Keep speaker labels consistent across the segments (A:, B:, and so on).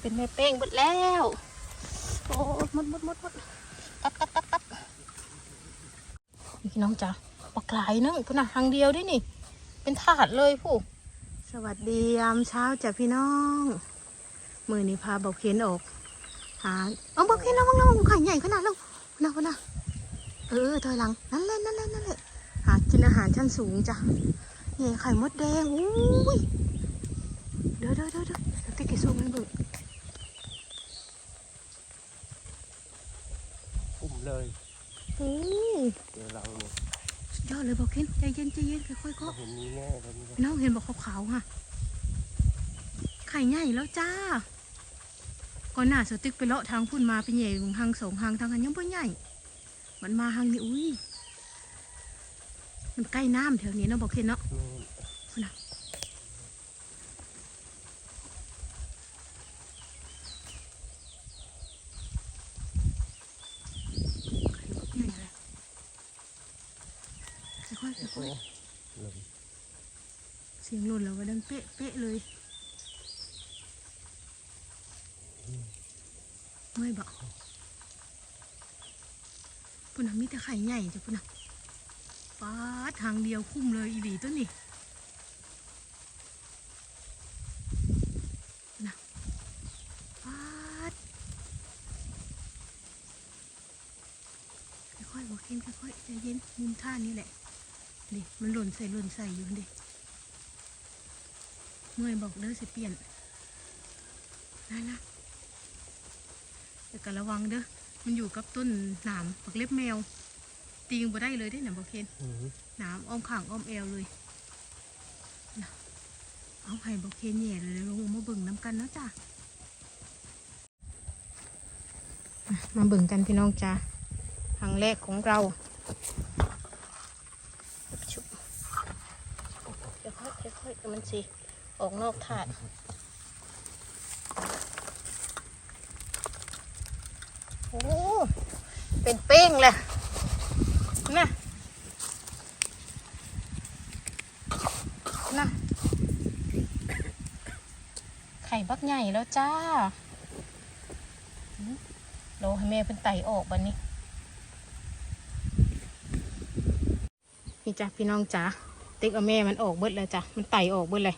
A: เป็นแม่เป้งหมดแล้ว โอ้หมดหมดหมดหมดตัดตัดตัดตัดพี่น้องจ๋าปลากลายนึงพุ่นนะทางเดียวด้วยนี่ เป็นถาดเลยผู้สวัสดียามเช้าจ้ะพี่น้อง มือนี้พาบอกเคนออก หาเอาบอกเคนระวังระวังไข่ใหญ่ขนาดแล้วนะพนะเออถอยหลังนั่นแหละนั่นแหละนั่นแหละหากินอาหารชั้นสูงจ้ะนี่ไข่มดแดงอุ้ยเดี๋ยวเดี๋ยวเดี๋ยวเดี๋ยวเดี๋ยวติ๊กกี่ซูมให้เบิ่ง
B: อุ้ม เลย
A: โอ้ย
B: เดี๋ยวเราเนี่ย
A: สุดยอดเลยบอกเคนใจเย็นใจเย็นค่อยๆ
B: เรา
A: ก็
B: เห็นมีแง่แล้วนี่
A: น้องเห็นบอกขาวๆค่ะ ไข่ใหญ่แล้วจ้าก่อนหน้าสติ๊กไปเลาะทางพุ่นมาไปใหญ่หางสองหางทางกันยังไม่ใหญ่ มันมาหางนี่อุ้ย มันใกล้น้ำแถวนี้เนาะบอกเคนเนาะ
B: แม่
A: นะไข่บักใหญ่เลยค่อยๆค่อย
B: เลย
A: ๆเสียงหล่นแล้วก็ดังเป๊ะเป๊ะเลยเมื่อยบอกปุ่นมีแต่ไข่ใหญ่จ้ะปุ่นป้าทางเดียวคุ้มเลยอีหลีตัวนี้นะป้าค่อยๆบอกเห็นค่อยๆใจเย็นมุมท่านี้แหละ นี่มันหล่นใส่หล่นใส่อยู่ดิเมื่อยบอกเด้อสิเปลี่ยนนะนะแต่ก็ระวังเด้อมันอยู่กับต้นหนามปักเล็บแมว ตีงบ่ได้เลยได้หนามบอกเคน
B: อืม
A: หนามอ้อมข่างอ้อมแอวเลยนะเอาไข่บอกเคนแย่เลยลงมาเบิ่งน้ำกันนะจ้ะมาเบิ่งกันพี่น้องจ้าครั้งแรกของเรา ชุบค่อยๆค่อยๆ มันสิ ออกนอกถาดโอ้เป็นเป้งเลยน่ะน่ะไข่บักใหญ่แล้วจ้าโลให้แม่เป็นไตออกบันนี้นี่จ้ะพี่น้องจ๋า ติ๊กเอาแม่มันออกเบิดเลยจ้ะ มันไต่ออกเบิดเลย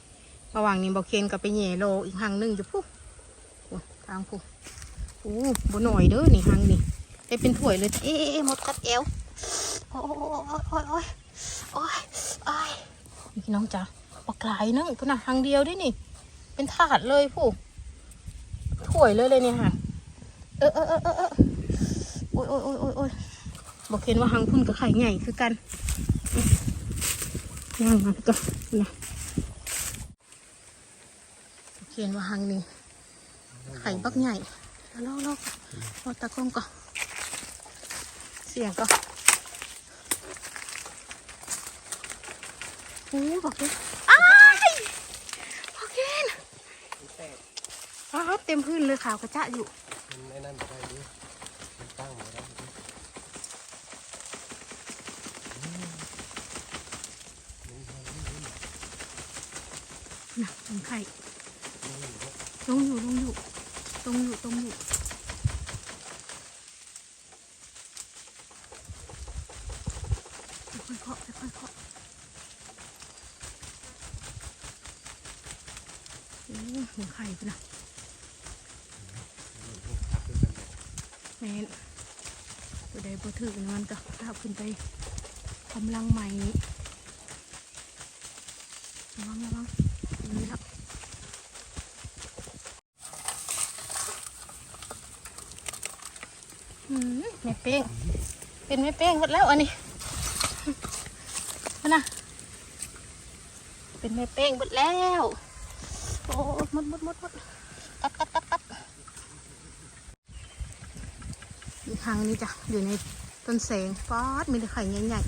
A: ระหว่างนี้บอกเคนกับไปแหย่โลอีกหางหนึงอยู่ปุ๊บทางปุ๊บโอ้บหน่อยเด้อนี่หางนี่ได้เป็นถ้วยเลยเอ๊ะหมดกัดแอวโอ้โอ้โอ้ยโอ้ยโอ้ยโอ้ยนี่พี่น้องจ๋าปลากลายนึงพุ่นนะหางเดียวด้วยนี่ เป็นถาดเลยผู้ถ้วยเลยเลยเนี่ยค่ะ เออเออเออเออโอ้ยโอ้ยโอ้ยโอ้ยบอกเคนว่าหางพุ่นกับไข่ใหญ่คือกัน ย่างมาพี่ก็นะเขียนว่าหังนี่ไข่บักใหญ่แล้วลอกลอกลอตะกรงก่อนเสียงก็โอ้บอกเลยอ้ายบอกเกนอ้าวเต็มพื้นเลยขาวกระจะอยู่
B: มันไม่นั่นไม่ได้ดิมันตั้งไม่ได้ดิอืมมันทำไม่ได้
A: นะเป็นไข่
B: มันอยู่เนี่ย
A: ลงอยู่ลงอยู่ตรงอยู่ตรงอยู่ค่อยๆเคาะค่อยๆเคาะโอ้หัวไข่ปะนะแม่นตัวใดบ่ถึกนะมันก็ถ้าขึ้นไปกำลังใหม่ระวังระวังนี่ครับอืมแม่เป้ง เป็นแม่เป้งหมดแล้วอันนี้นะเป็นแม่เป้งหมดแล้ว โอ้หมดหมดหมดหมดตัดตัดตัดตัดอีกครั้งนี้จ้ะอยู่ในต้นแสงป๊อดมีแต่ไข่ใหญ่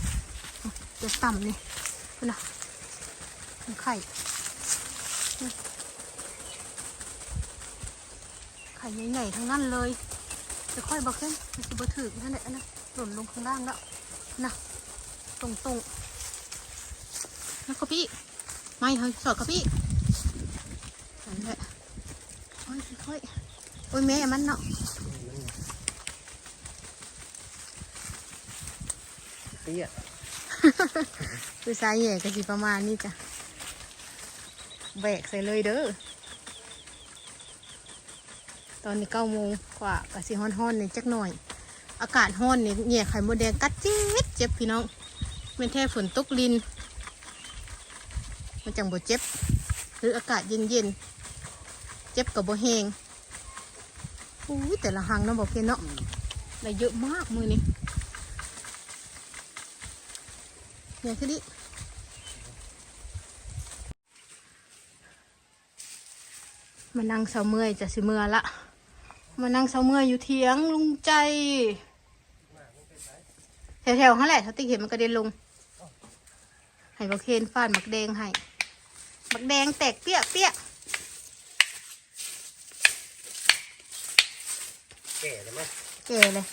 A: ๆจะต่ำนี่นะไข่ไข่ใหญ่ๆทั้งนั้นเลย จะค่อยบอกเส้นมันจะบถือนั่นแหละนะหล่นลงข้างล่างแล้วนะตรงตรงๆนะกระพี่ไม่เฮ้ยสอดกระพี่นั่นแหละโอ้ยค่อยโอ้ยแม่มันเนาะ
B: เตี้ย
A: คือสายแหย่ก็สิประมาณนี้จ้ะแบกใส่เลยเด้อ ตอนนี้เก้าโมงกว่ากะสิฮ้อนๆนี่จักหน่อย อากาศฮ้อนนี่แหย่ไข่มดแดงกัดเจ็บเจ็บพี่น้องไม่แท้ฝนตกลินมันจังบ่เจ็บ หรืออากาศเย็นๆ เจ็บกับบ่แหงอุ้ยแต่ละหังเนาะบอกเพียนเนาะได้เยอะมากมือนี้เนี่ยคือดิมานั่งเสาเมื่อยจะสิเมื่อละ มานั่งเสาเมื่อยอยู่เทียงลุงใจ แถวๆเขาแหละเขาติ๊กเห็นมันกระเด็นลง ให้บักเคนฟาดบักแดงให้บักแดงแตกเปี้ยเปี้ย
B: แก่แล้วมั้ย
A: แก่เลย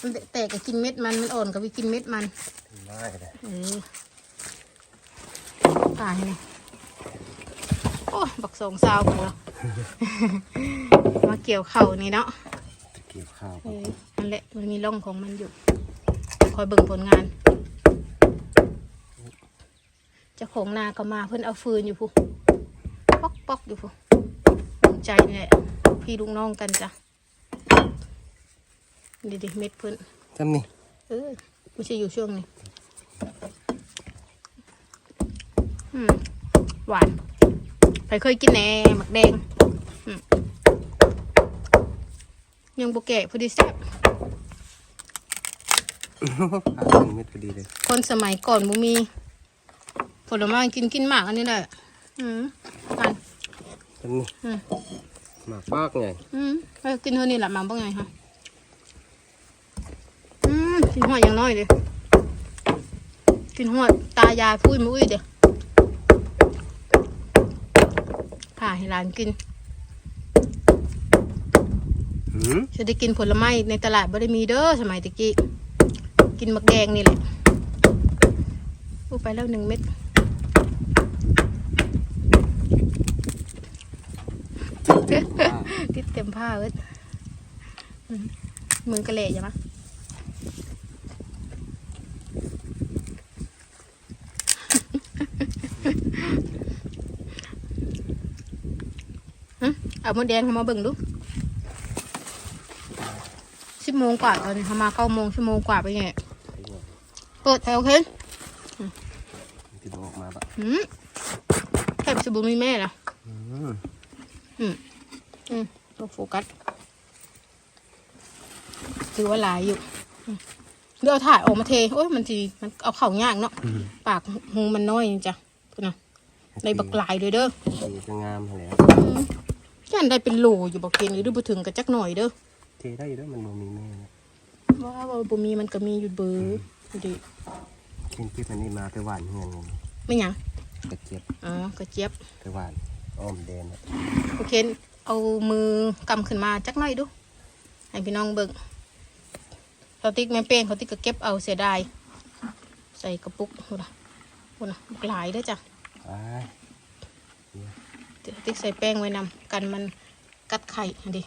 A: มันแตกกับกินเม็ดมันมันอ่อนกับวิกินเม็ดมัน
B: ไม่เลย
A: เออตายเลยโอ้ยบักสองซาวของเรา มาเกี่ยวเข่านี่เนาะ
B: ตะเกียบข้าว
A: เออนั่นแหละมันมีร่องของมันอยู่คอยเบิ่งผลงาน เจ้าของนาก็มาเพิ่นเอาฟืนอยู่พูปอกปอกอยู่พูลงใจนี่แหละพี่ลุงน้องกันจ้ะดีดิเม็ดเพิ่น
B: จำนี่
A: เออไม่ใช่อยู่ช่วงนี้อืมหวานใครเคยกินแหน่หมักแดงอืม ยังโบแก่พอดีแซ่บ
B: ข้าวหนึ่งเม็ดพอดีเลย
A: คนสมัยก่อนบ่มี ผลไม้กินกินหมากอันนี้แหละอืมอัน
B: จำนี่
A: อืม
B: หมากบ้ากไง
A: อืมไปกินเท่านี้แหละหมาบ้างไงฮะอืมกินหัวอย่างน้อยเลยกินหัวตายายพูดมาอุ้ยเดี๋ยวผ่าให้หลานกิน
B: หืม
A: จะได้กินผลไม้ในตลาดบ่ได้มีเด้อสมัยตะกี้ กินมักแดงนี่แหละอู้ไปแล้วหนึ่งเม็ดติดเต็มผ้าเว้ยอืมมือกระเละอย่ามะหึเอามดแดงเข้ามาเบิ่งดู สิบโมงกว่าตอนนี้เขามาเก้าโมงชั่วโมงกว่าไปไงเปิดแถวโอเค
B: ที่บอกออกมาปะ
A: หืมแทบจะบุมีแม่ละ
B: อืม
A: อืมอืมต้องโฟกัสถือว่าหลายอยู่อืมเดี๋ยวเอาถ่ายออกมาเทโอ้ยมันจีมันเอาเข่ายากเนาะปากหูมันน้อยนี่จ้ะพูดนะในบักหลายเลยเด้อ
B: สีจะงามแล้ว
A: อืมยันได้เป็นโหลอยู่บอกเกณฑ์หรือบ่ถึงกับจักหน่อยเด้อ
B: เทได้อยู่ด้วยมันบ่มีแม่นะ
A: ว่าว่าบ่มีมันก็มีอยู่เบอร์ดูดิ
B: เช่นที่มันนี่มาไปหวานเฮือนไง
A: ไม่หยัง
B: กระเจี๊ยบ
A: อ๋อกระเจี๊ยบ
B: ไปหวานอ้อมแดงอะ
A: โอเคเอามือกำขึ้นมาจักหน่อยดู ให้พี่น้องเบิ่งเขาติ๊กแม่เป้งเขาติ๊กก็เก็บเอาเสียดายใส่กระปุกดูนะดูนะบักหลายเด้อจ้ะ
B: ไป
A: เดี๋ยวติ๊กใส่แป้งไว้นำกันมันกัดไข่อันดิ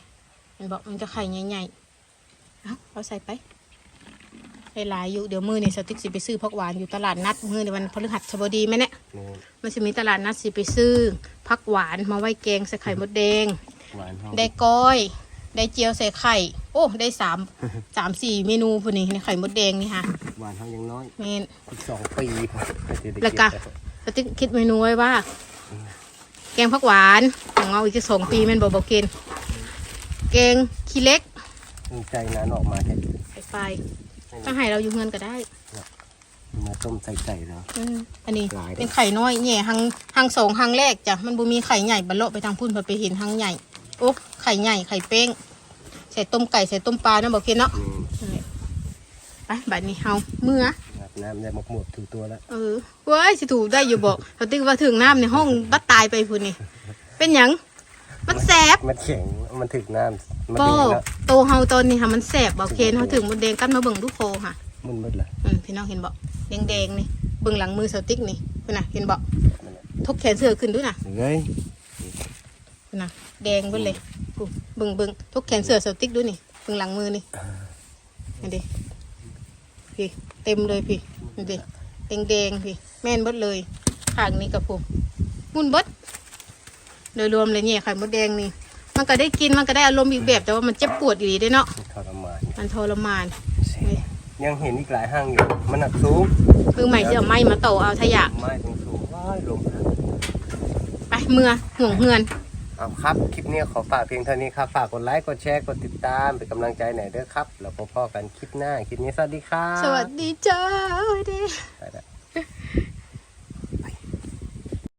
A: มันบอกมันจะไข่ใหญ่ๆเอาเอาใส่ไปหลายๆอยู่เดี๋ยวมือนี่สติ๊กสิไปซื้อผักหวานอยู่ตลาดนัดมือในวันพฤหัสบดีไหมเนี่ย
B: แม่
A: มันจะมีตลาดนัดสิไปซื้อผักหวานมาไว้แกงใส่ไข่มดแดง
B: หวานห้อง
A: ได้ก้อย ได้เจียวใส่ไข่ โอ้ ได้สามสามสี่เมนูพวกนี้ในไข่มดแดงนี่ค่ะ
B: หวานห้องยังน้อย
A: เมน
B: อีกสองปีพอจะได้
A: แล้วก็
B: เบ
A: สติ๊กคิดเมนูไว้ว่า แกงผักหวานของเราอีกสองปีแมันบอกบอกเกณ ฑ์แกงขี้เล็ก
B: ตั้งใจนานออกมาแค่
A: ไข่ไฟต้องให้เราอยู่เงินก็ได้
B: มาต้มใส่ไก่แล้ว
A: อืมอันนี้
B: หลายเด้อ
A: เป็นไข่น้อยแง่หังหังสองหังแรกจ้ะมันบ่มีไข่ใหญ่บรรเลาะไปทางพุ่นพอไปเห็นหังใหญ่โอ้ไข่ใหญ่ไข่เป้งใส่ต้มไก่ใส่ต้มปลานะบอกเกณฑ์เนาะ
B: อืม
A: นั่นแหละไปบัดนี้เฮาเมื่อ
B: อาบน้ำได้หมกหมดถือตัวแล้ว
A: เออเว้ายสิถูกได้อยู่บอกเขาติ๊กว่าถึงน้ำในห้องบัดตายไปพุ่นนี่ เป็นหยัง มันแสบ
B: มันแข็งมันถึกน้ำมัน
A: ก็
B: ดีแล้ว
A: โตเฮาตอนนี้ค่ะ มันแสบบอกเคนเขาถึงมดแดงกันมาเบิ่งดูโคค่ะ
B: มันมืดเลย
A: อืมพี่น้องเห็นบอกแดงๆนี่เบิ่งหลังมือเสาติ๊กนี่พุ่นน่ะเห็นบอก
B: นั่นแหละ
A: ทกแขนเสื้อขึ้นด้วยน่ะ
B: เฮ้ย
A: พุ่นน่ะแดงเบิ่เลยปุ๊บเบิ่งเบิ่งทุกแขนเสื้อสติ๊กดูนี่เบิ่งหลังมือนี่นี่ดิพี่เต็มเลยพี่นี่ดิแดงแดงๆพี่ แม่นเบิดเลยข้างนี้กับผมมุ่นเบิด โดยรวมเลยเนี่ยไข่มดแดงนี่ มันก็ได้กินมันก็ได้อารมณ์อีกแบบแต่ว่ามันเจ็บปวดอยู่ดีเด้เนาะ
B: ทรมาน
A: มันทรมาน
B: ยังเห็นอีกหลายห้างอยู่ มันหนักสูง
A: เพิ่งใหม่จะเอาไม้มาโตเอาทะยะ
B: ไม้ตรงสูงว้ายลม
A: ไปเมื่อห่วงเฮือน
B: เอาครับ คลิปนี้ขอฝากเพียงเท่านี้ครับ ฝากกดไลค์ กดแชร์ กดติดตาม เป็นกำลังใจหน่อยเด้อครับ แล้วพบกันคลิปหน้า คลิปนี้สวัสดีครับ
A: สวัสดีจ้า